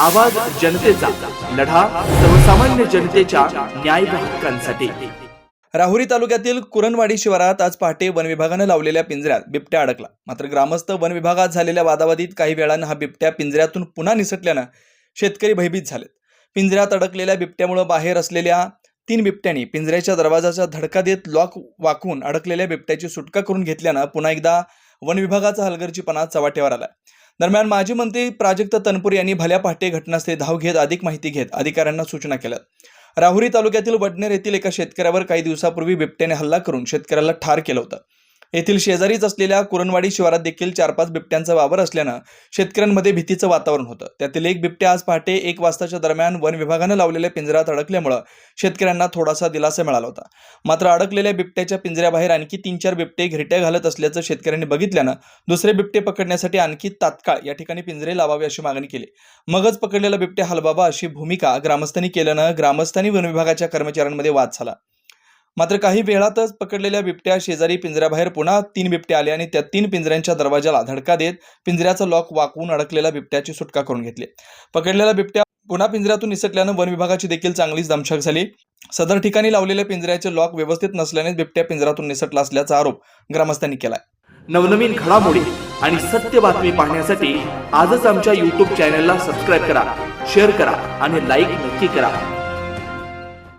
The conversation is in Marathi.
आवाज जनतेचा लढा सर्वसामान्य जनतेच्या न्याय हक्कांसाठी. राहुरी तालुक्यातील कुरणवाडी शिवारात आज पहाटे वन विभागानं लावलेल्या पिंजऱ्यात बिबट्या अडकला. मात्र ग्रामस्थ वन विभागात झालेल्या वादावादीत काही वेळानं हा बिबट्या पिंजऱ्यातून पुन्हा निसटल्यानं शेतकरी भयभीत झालेत. पिंजऱ्यात अडकलेल्या बिबट्यामुळे बाहेर असलेल्या तीन बिबट्यांनी पिंजऱ्याच्या दरवाजाचा धडका देत लॉक वाकून अडकलेल्या बिबट्याची सुटका करून घेतल्यानं पुन्हा एकदा वन विभागाचा हलगर्जीपणा चव्हाट्यावर आला दरम्यान माजी मंत्री प्राजक्त तनपुर यांनी भल्या पहाटे घटनास्थळी धाव घेत अधिक माहिती घेत अधिकाऱ्यांना सूचना केल्या राहुरी तालुक्यातील वडनेर येथील एका शेतकऱ्यावर काही दिवसापूर्वी बिबट्याने हल्ला करून शेतकऱ्याला ठार केलं होतं. येथील शेजारीच असलेल्या कुरणवाडी शिवारात देखील चार पाच बिबट्यांचा वावर असल्यानं शेतकऱ्यांमध्ये भीतीचं वातावरण होतं. त्यातील एक बिबट्या आज पहाटे एक वाजताच्या दरम्यान वन विभागानं लावलेल्या पिंजऱ्यात अडकल्यामुळं शेतकऱ्यांना थोडासा दिलासा मिळाला होता. मात्र अडकलेल्या बिबट्याच्या पिंजऱ्याबाहेर आणखी तीन चार बिबटे घिरट्या घालत असल्याचं शेतकऱ्यांनी बघितल्यानं दुसरे बिबटे पकडण्यासाठी आणखी तात्काळ या ठिकाणी पिंजरे लावावे अशी मागणी केली. मगच पकडलेला बिबट्या हलबाबा अशी भूमिका ग्रामस्थांनी केल्यानं ग्रामस्थांनी वन विभागाच्या कर्मचाऱ्यांमध्ये वाद झाला. मात्र काही वेळातच पकडलेल्या बिबट्या शेजारी पिंजऱ्याबाहेर पुन्हा तीन बिबटे आले आणि त्या तीन पिंजऱ्यांच्या दरवाजाला धडका देत पिंजऱ्याचं लॉक वाकवून अडकलेल्या बिबट्याची सुटका करून घेतली. पकडलेल्या बिबट्या पुन्हा पिंजऱ्यातून निसटल्यानं वन विभागाची देखील चांगलीच दमछाक झाली. सदर ठिकाणी लावलेल्या पिंजऱ्याचे लॉक व्यवस्थित नसल्याने बिबट्या पिंजऱ्यातून निसटला असल्याचा आरोप ग्रामस्थांनी केलाय. नवनवीन घडामोडी आणि सत्य बातमी पाहण्यासाठी आजच आमच्या यूट्यूब चॅनलला सबस्क्राईब करा शेअर करा आणि लाईक नक्की करा.